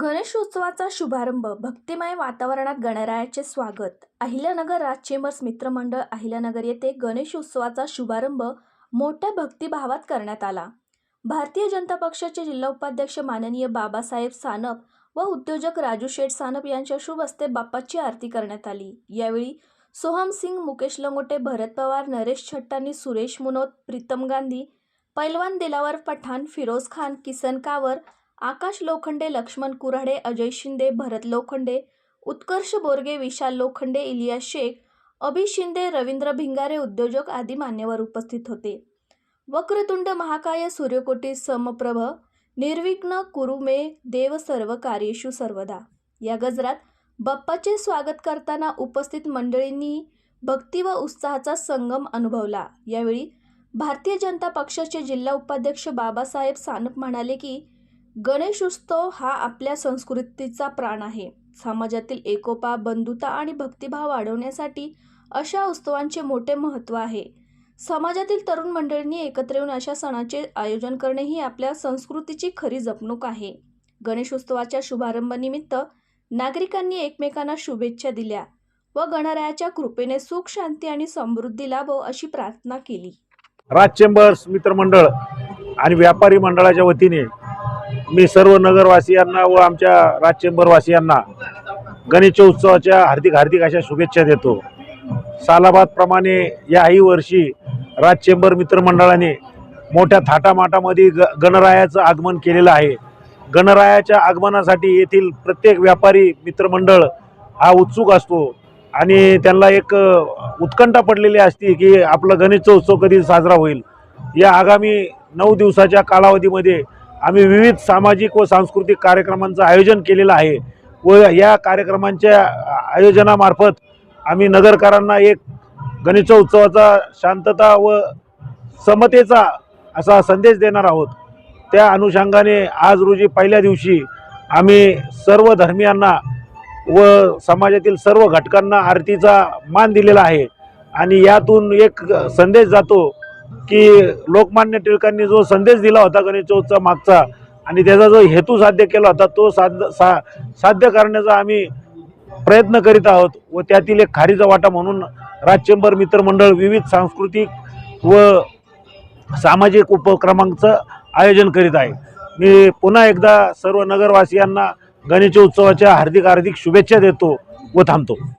गणेशोत्सवाचा शुभारंभ भक्तिमय वातावरणात गणरायाचे स्वागत. अहिल्यानगर राज चेंबर्स मित्रमंडळ अहिल्यानगर येथे गणेशोत्सवाचा शुभारंभ मोठ्या भक्तिभावात करण्यात आला. भारतीय जनता पक्षाचे जिल्हा उपाध्यक्ष माननीय बाबासाहेब सानप व उद्योजक राजू शेठ सानप यांच्या शुभ हस्ते बाप्पाची आरती करण्यात आली. यावेळी सोहम सिंग मुकेश लंगोटे भरत पवार नरेश छट्टानी सुरेश मुनोत प्रीतम गांधी पैलवान दिलावर पठाण फिरोज खान किसन कावर आकाश लोखंडे लक्ष्मण कुऱ्हाडे अजय शिंदे भरत लोखंडे उत्कर्ष बोरगे विशाल लोखंडे इलियास शेख अभि शिंदे रवींद्र भिंगारे उद्योजक आदी मान्यवर उपस्थित होते. वक्रतुंड महाकाय सूर्यकोटी समप्रभ निर्विघ्न कुरुमे देव सर्व कार्येषु सर्वदा. या गजरात बाप्पाचे स्वागत करताना उपस्थित मंडळींनी भक्ती व उत्साहाचा संगम अनुभवला. यावेळी भारतीय जनता पक्षाचे जिल्हा उपाध्यक्ष बाबासाहेब सानप म्हणाले की गणेश उत्सव हा आपल्या संस्कृतीचा प्राण आहे. समाजातील एकोपा बंधुता आणि भक्तिभाव वाढवण्यासाठी अशा उत्सवांचे मोठे महत्त्व आहे. समाजातील तरुण मंडळींनी एकत्र येऊन अशा सणाचे आयोजन करणे ही आपल्या संस्कृतीची खरी जपणूक आहे. गणेशोत्सवाच्या शुभारंभानिमित्त नागरिकांनी एकमेकांना शुभेच्छा दिल्या व गणरायाच्या कृपेने सुख शांती आणि समृद्धी लाभो अशी प्रार्थना केली. राज चेंबर्स मित्रमंडळ आणि व्यापारी मंडळाच्या वतीने मी सर्व नगरवासियांना व आमच्या राज चेंबरवासियांना गणेशोत्सवाच्या हार्दिक हार्दिक अशा शुभेच्छा देतो. सालाबादप्रमाणे याही वर्षी राज चेंबर मित्रमंडळाने मोठ्या थाटामाटामध्ये ग गणरायाचं आगमन केलेलं आहे. गणरायाच्या आगमनासाठी येथील प्रत्येक व्यापारी मित्रमंडळ हा उत्सुक असतो आणि त्यांना एक उत्कंठा पडलेली असते की आपला गणेशोत्सव कधी साजरा होईल. या आगामी नऊ दिवसाच्या कालावधीमध्ये आम्ही विविध सामाजिक व सांस्कृतिक कार्यक्रमांचं आयोजन केलेलं आहे व या कार्यक्रमांच्या आयोजनामार्फत आम्ही नगरकरांना एक गणेशोत्सवाचा शांतता व समतेचा असा संदेश देणार आहोत. त्या अनुषंगाने आज रोजी पहिल्या दिवशी आम्ही सर्व धर्मियांना व समाजातील सर्व घटकांना आरतीचा मान दिलेला आहे आणि यातून एक संदेश जातो की लोकमान्य टिळकांनी जो संदेश दिला होता गणेशोत्सव मागचा आणि त्याचा जो हेतू साध्य केला होता तो साध्य सा साध्य करण्याचा आम्ही प्रयत्न करीत आहोत व त्यातील एक खारीचा वाटा म्हणून राजचेंबर मित्रमंडळ विविध सांस्कृतिक व सामाजिक उपक्रमांचं आयोजन करीत आहे. मी पुन्हा एकदा सर्व नगरवासियांना गणेशोत्सवाच्या हार्दिक हार्दिक शुभेच्छा देतो व थांबतो.